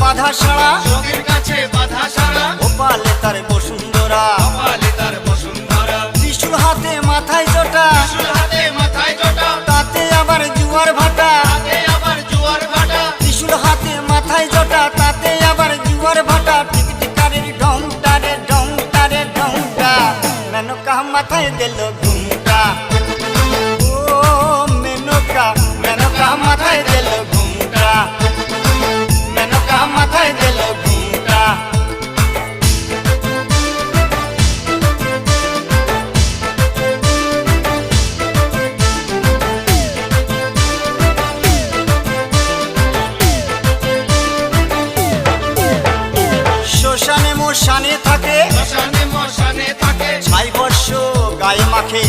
বাধা সারা যোগীর তার বসুন্ধরা। গোপালে হাতে মাথায় জোটা। তাতে আবার জুয়ার ভাটা। হাতে মাথায় তাতে আবার জুয়ার ভাটা। টিকটিকারের মাথায় দিল ঘুমটা। মশানে থাকে। মশানে মশানে থাকে। ছাই বর্ষ গায়ে মাখে।